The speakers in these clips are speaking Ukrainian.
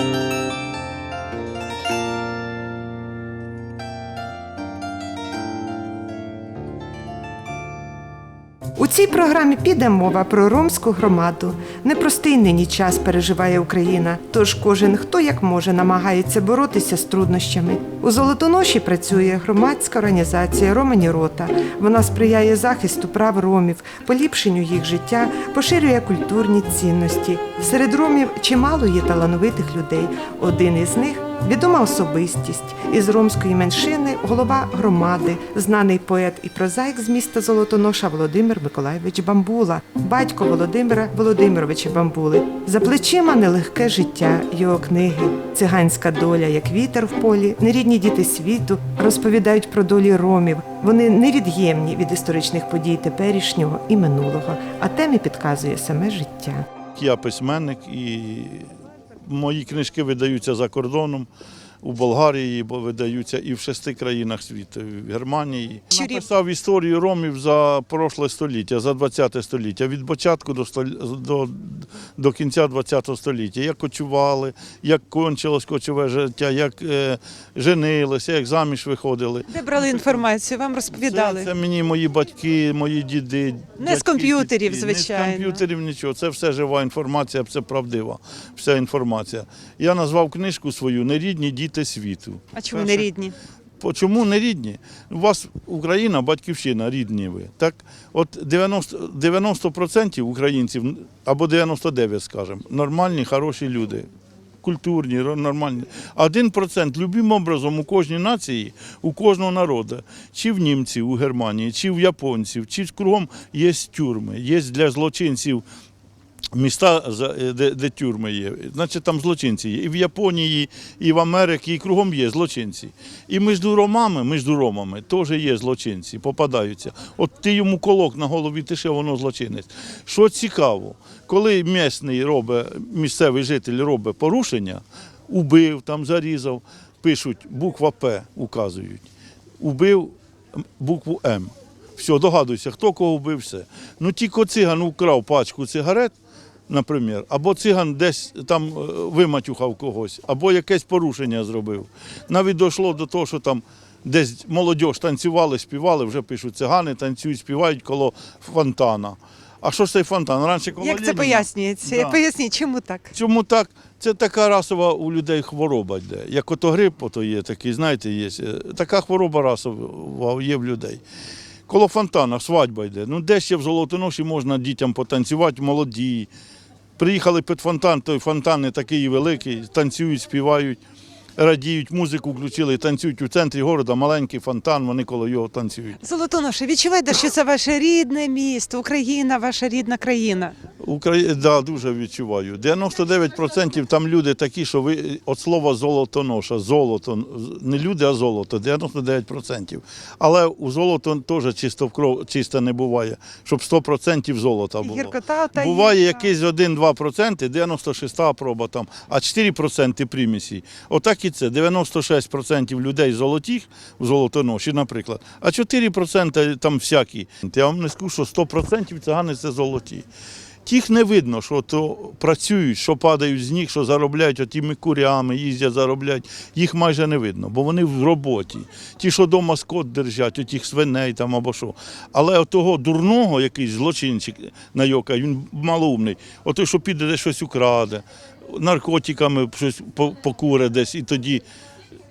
У цій програмі піде мова про ромську громаду. Непростий нині час переживає Україна, тож кожен хто як може намагається боротися з труднощами. У Золотоноші працює громадська організація Романі Рота. Вона сприяє захисту прав ромів, поліпшенню їх життя, поширює культурні цінності. Серед ромів чимало є талановитих людей. Один із них Відома особистість із ромської меншини, голова громади, знаний поет і прозаїк з міста Золотоноша Володимир Миколайович Бамбула, батько Володимира Володимировича Бамбули. За плечима нелегке життя, його книги, циганська доля, як вітер в полі, нерідні діти світу розповідають про долі ромів. Вони невід'ємні від історичних подій теперішнього і минулого, а темі підказує саме життя. Я письменник і мої книжки видаються за кордоном. У Болгарії, бо видаються і в шести країнах світу, в Германії. Написав історію ромів за прошле століття, за 20 століття, від початку до, до, кінця 20 століття. Як кочували, як кончилось кочове життя, як е, женилися, як заміж виходили. Де брали інформацію? Вам розповідали? Це, це мені мої батьки, мої діди. Не з комп'ютерів, дідки. Не звичайно. з комп'ютерів нічого. Це все жива інформація, це правдива вся інформація. Я назвав книжку свою Нерідні діти світу. А чому Перше- рідні? Чому не рідні? У вас Україна, батьківщина, рідні ви. Так, от 90%, 90% українців, або 99%, скажімо, нормальні, хороші люди. Культурні, нормальні. А 1% любим образом у кожній нації, у кожного народу, чи в німців у Германії, чи в японців, чи кругом є тюрми, є для злочинців міста, е, де, де тюрми є. Значить, там злочинці є. І в Японії, і в Америці, і кругом є злочинці. І між ромами, між ромами теж є злочинці, попадаються. От ти йому колок на голові тише, воно злочинець. Що цікаво, коли місний робить, місцевий житель робить порушення, убив, там зарізав, пишуть буква П, указують. Убив букву М. Все, догадуйся, хто кого вбив, все. Ну тільки циган украв пачку цигарет, наприклад, або циган десь там е, виматюхав когось, або якесь порушення зробив. Навіть дійшло до того, що там десь молодь танцювали, співали, вже пишуть цигани, танцюють, співають коло фонтана. А що ж цей фонтан? Раніше коло Як це пояснюється? Да. Поясніть, чому так? Чому так? Це така расова у людей хвороба йде. Як ото грип, ото є такий, знаєте, є. е, Така хвороба расова є в людей. Коло фонтана свадьба йде. Ну, де ще в Золотоноші можна дітям потанцювати, молоді. Приїхали під фонтан, той фонтан не такий великий, танцюють, співають, радіють, музику включили, танцюють у центрі міста, маленький фонтан, вони коло його танцюють. Золотоноше, відчуваєте, що це ваше рідне місто, Україна, ваша рідна країна. Украї... Да, дуже відчуваю. 99% там люди такі, що ви от слова золотоноша, золото, не люди, а золото, 99%. Але у золото теж чисто в кров, чисто не буває, щоб 100% золота було. Гіркота та Буває якийсь 1-2%, 96 проба там, а 4% примісі. Отак і це. 96% людей золотих в золотоноші, наприклад, а 4% там всякі. Я вам не скажу, що 100% цигани це золоті. Тих не видно, що то працюють, що падають з ніг, що заробляють отими курями, їздять, заробляють. Їх майже не видно, бо вони в роботі. Ті, що вдома скот держать, отих свиней там або що. Але того дурного, якийсь злочинчик найока, він малоумний. Ото, що піде десь щось украде, наркотиками щось по- покуре десь, і тоді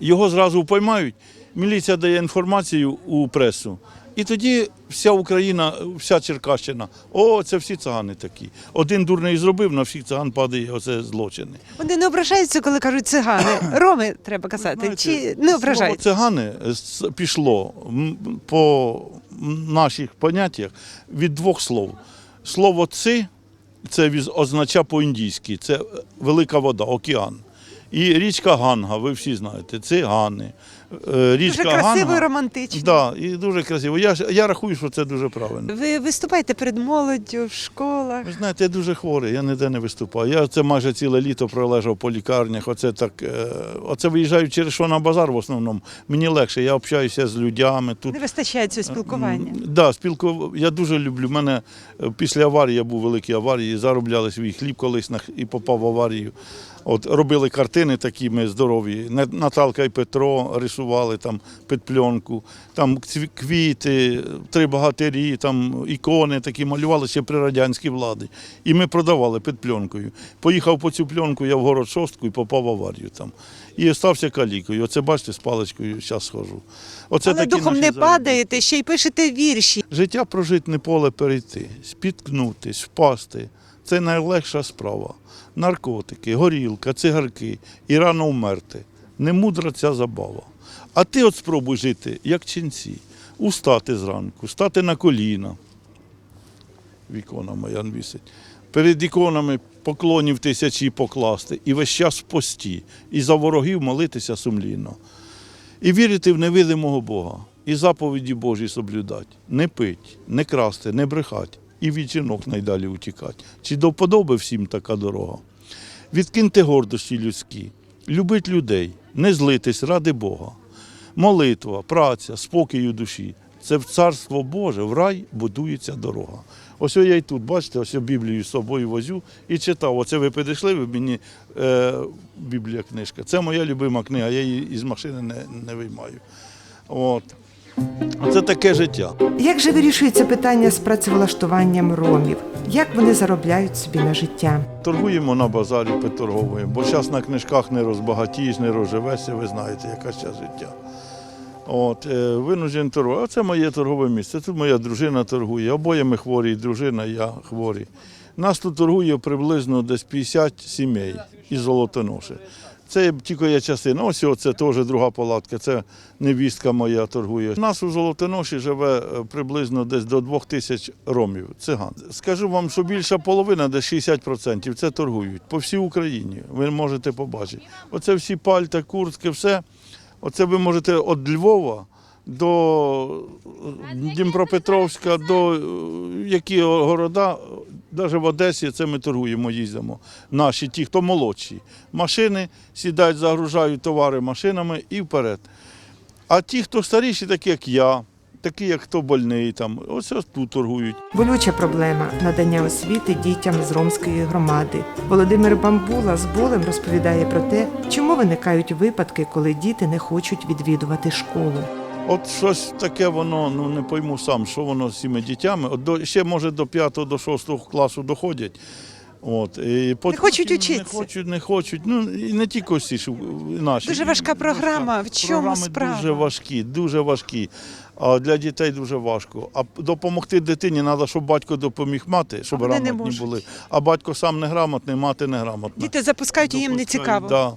його зразу поймають. Міліція дає інформацію у пресу. І тоді вся Україна, вся Черкащина, о, це всі цигани такі. Один дурний зробив, на всіх циган падає оце злочини. Вони не ображаються, коли кажуть цигани. Роми треба казати. Знаєте, Чи не ображаються? Слово цигани пішло по наших поняттях від двох слов. Слово ци це означає по-індійськи, це велика вода, океан. І річка Ганга, ви всі знаєте, цигани. е, річка Дуже красиво Ганга. і романтично. Да, і дуже красиво. Я, ж- я рахую, що це дуже правильно. Ви виступаєте перед молоддю в школах. Ви знаєте, я дуже хворий, я ніде не виступаю. Я це майже ціле літо пролежав по лікарнях. Оце так, е, оце виїжджаю через що на базар в основному. Мені легше, я общаюся з людьми. Тут Не вистачає цього спілкування. М, Да, спілку... Я дуже люблю. У мене е, після аварії я був в великій аварії, заробляли свій хліб колись на... х- і попав в аварію. От робили картини такі ми здорові. Наталка і Петро рисували там під пленку, там квіти, три богатирі, там ікони такі малювали ще при радянській владі. І ми продавали під пленкою. Поїхав по цю пленку, я в город шостку і попав в аварію там. І остався калікою. Оце бачите, з паличкою зараз схожу. Оце Але такі духом не заробітки. падаєте, ще й пишете вірші. Життя прожить не поле перейти, спіткнутись, впасти це найлегша справа. Наркотики, горілка, цигарки і рано вмерти. Не мудра ця забава. А ти от спробуй жити, як ченці, устати зранку, стати на коліна. Вікона моя вісить. Перед іконами поклонів тисячі покласти, і весь час в пості, і за ворогів молитися сумлінно. І вірити в невидимого Бога, і заповіді Божі соблюдать. Не пить, не красти, не брехать, і від жінок найдалі утікать. Чи до вподоби всім така дорога? Відкиньте гордощі людські, любить людей, не злитись ради Бога. Молитва, праця, спокій у душі. Це в царство Боже, в рай будується дорога. Ось я і тут, бачите, ось я Біблію з собою возю і читав. Оце ви підійшли, ви мені е, Біблія книжка. Це моя любима книга, я її із машини не, не виймаю. От. Це таке життя. Як же вирішується питання з працевлаштуванням ромів? Як вони заробляють собі на життя? Торгуємо на базарі, поторговуємо, бо зараз на книжках не розбагатієш, не розживешся, ви знаєте, яка зараз життя. От, е, винужден торгувати. Оце моє торгове місце. Тут моя дружина торгує. Обоє ми хворі, і дружина, і я хворі. Нас тут торгує приблизно десь 50 сімей із золотоноші. Це тільки є частина. Ось це теж друга палатка, це невістка моя торгує. У нас у Золотоноші живе е, приблизно десь до двох тисяч ромів, циган. Скажу вам, що більша половина, десь 60% це торгують по всій Україні. Ви можете побачити. Оце всі пальта, куртки, все. Оце ви можете від Львова до Дніпропетровська, до е, які города, навіть в Одесі це ми торгуємо, їздимо. Наші, ті, хто молодші. Машини сідають, загружають товари машинами і вперед. А ті, хто старіші, такі як я, такі, як хто больний, там, ось ось тут торгують. Болюча проблема надання освіти дітям з ромської громади. Володимир Бамбула з болем розповідає про те, чому виникають випадки, коли діти не хочуть відвідувати школу. От щось таке воно, ну не пойму сам, що воно з цими дітями. От до, ще може до 5 до 6 класу доходять. От, і потім хочуть Не хочуть, не хочуть. Ну і не тільки всі ж наші. Дуже важка програма. В чому Програми справа? дуже важкі, дуже важкі. А для дітей дуже важко. А допомогти дитині треба, щоб батько допоміг мати, щоб вони не грамотні можуть. були. А батько сам не грамотний, мати не грамотна. Діти запускають і їм не Допускають, цікаво. Да.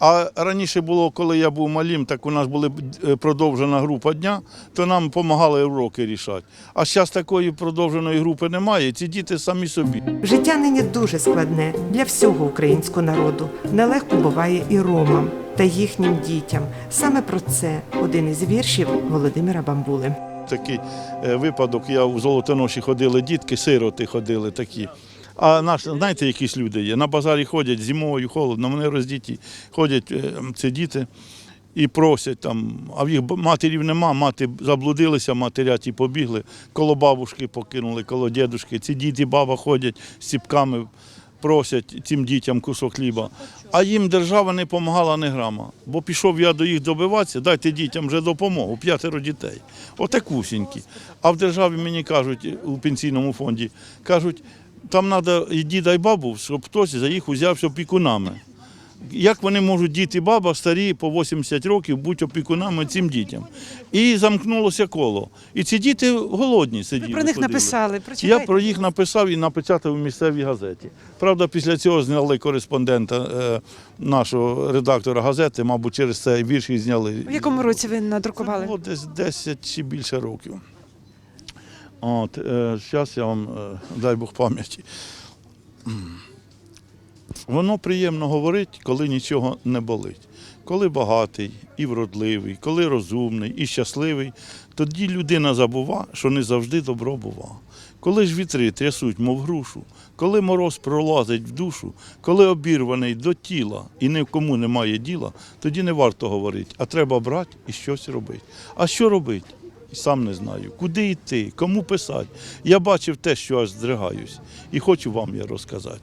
А раніше було, коли я був малим, так у нас була е, продовжена група дня, то нам допомагали уроки рішати. А зараз такої продовженої групи немає. Ці діти самі собі. Життя нині дуже складне для всього українського народу. Нелегко буває і ромам та їхнім дітям. Саме про це один із віршів Володимира Бамбули. Такий е, випадок, я у Золотоноші ходили дітки, сироти ходили такі. А наш, знаєте, якісь люди є. На базарі ходять зимою, холодно, вони роздіті. Ходять е, ці діти і просять там, а в їх матерів нема, мати заблудилися, матеря ті побігли, коло бабушки покинули, коло дідушки. Ці діти, баба ходять з ціпками, просять цим дітям кусок хліба. А їм держава не допомагала ні грама. Бо пішов я до їх добиватися, дайте дітям вже допомогу, п'ятеро дітей. Отакусінькі. А в державі мені кажуть у пенсійному фонді, кажуть, там треба і діда, і бабу, щоб хтось за їх узявся опікунами. Як вони можуть діти, баба, старі по 80 років, бути опікунами цим дітям? І замкнулося коло. І ці діти голодні сиділи. Ви про них ходили. написали. Я про їх написав і напечатав у місцевій газеті. Правда, після цього зняли кореспондента е, нашого редактора газети, мабуть, через це вірш і зняли. В якому році ви Це надрукували? було десь 10 чи більше років. От, е, зараз я вам е, дай Бог пам'яті. Воно приємно говорить, коли нічого не болить. коли багатий і вродливий, коли розумний і щасливий, тоді людина забува, що не завжди добро бува. Коли ж вітри трясуть, мов грушу, коли мороз пролазить в душу, коли обірваний до тіла і ні в кому немає діла, тоді не варто говорити, а треба брати і щось робити. А що робити? Сам не знаю. Куди йти, кому писати. Я бачив те, що аж здригаюсь, і хочу вам я розказати.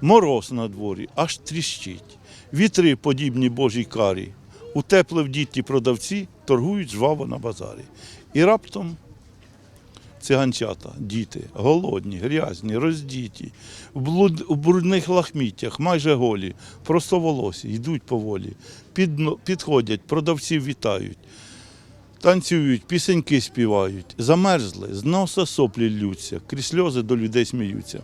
Мороз на дворі аж тріщить. Вітри, подібні Божій карі. У тепле вдіті продавці торгують жваво на базарі. І раптом циганчата, діти, голодні, грязні, роздіті, в, блуд, у брудних лахміттях, майже голі, простоволосі, йдуть поволі, підно- підходять, продавців вітають. Танцюють, пісеньки співають, замерзли, з носа соплі ллються, крізь сльози до людей сміються.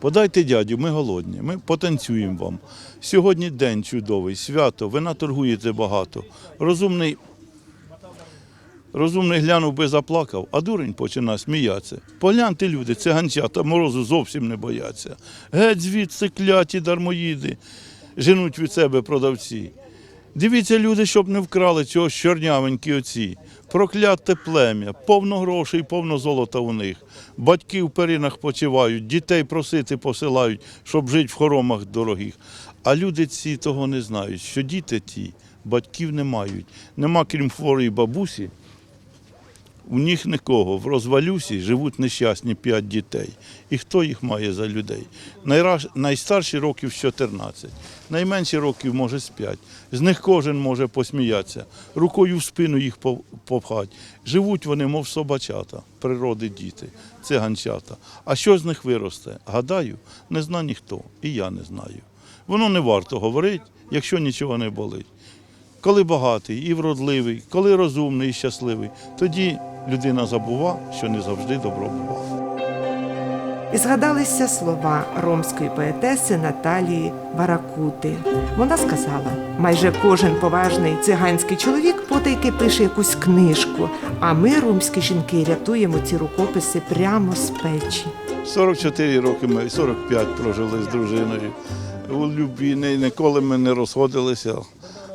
Подайте дядю, ми голодні, ми потанцюємо вам. Сьогодні день чудовий, свято, ви наторгуєте багато. Розумний, розумний глянув би заплакав, а дурень почина сміятися. Погляньте, люди, циганчата морозу зовсім не бояться. Геть звідси кляті дармоїди, женуть від себе продавці. Дивіться, люди, щоб не вкрали цього чорнявенькі оці. Прокляте плем'я, повно грошей, повно золота у них. Батьки в перинах почивають, дітей просити посилають, щоб жити в хоромах дорогих. А люди ці того не знають, що діти ті батьків не мають. Нема крім хворої бабусі, у них нікого. В розвалюсі живуть нещасні п'ять дітей. І хто їх має за людей? Найраж... Найстарші років з 14, найменші років, може, з 5. З них кожен може посміятися, рукою в спину їх попхать. Живуть вони, мов собачата, природи діти, циганчата. А що з них виросте? Гадаю, не зна ніхто, і я не знаю. Воно не варто говорити, якщо нічого не болить. Коли багатий і вродливий, коли розумний і щасливий, тоді людина забува, що не завжди добро буває. І згадалися слова ромської поетеси Наталії Баракути. Вона сказала: майже кожен поважний циганський чоловік потайки пише якусь книжку, а ми, румські жінки, рятуємо ці рукописи прямо з печі. 44 роки ми, 45 прожили з дружиною. У любві ні- ніколи ми не розходилися.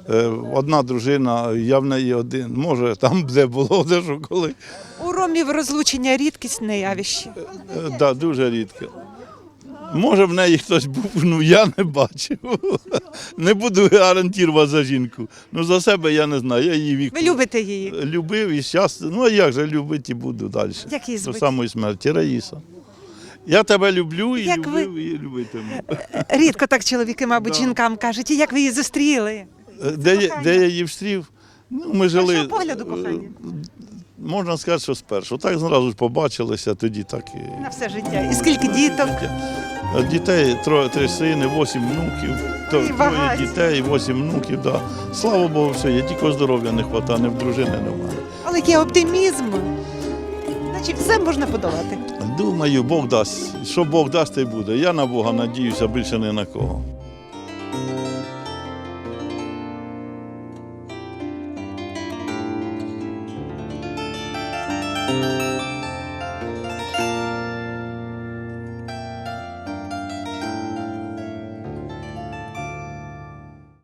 Е, Одна дружина, я в неї один. Може, там де було, де що коли. У ромів розлучення рідкісне явище. Е, Да, дуже рідко. Може, в неї хтось був, ну я не бачив. Не буду гарантувати за жінку. Ну за себе я не знаю. Я її віку Ви любите її. любив і зараз. Ну а як же любити і буду далі. Як її До звуть? самої смерті. Раїса. Я тебе люблю і Як ви- любив, і любитиму. Рідко так чоловіки, мабуть, Да. жінкам кажуть. І як ви її зустріли? Е, Де, я- де я її встрів? Ну, ми жили. Першого погляду кохання. е, Можна сказати, що спершу. Так зразу ж побачилися, тоді так і. На все життя. І скільки діток? Е, Дітей троє, три сини, вісім внуків, то, І троє багаті. дітей, вісім внуків. Да. Слава Богу, все, є тільки здоров'я не вистачає, не в дружини немає. Але який оптимізм. Значить, все можна подолати. Думаю, Бог дасть. Що Бог дасть, те й буде. Я на Бога надіюся більше ні на кого.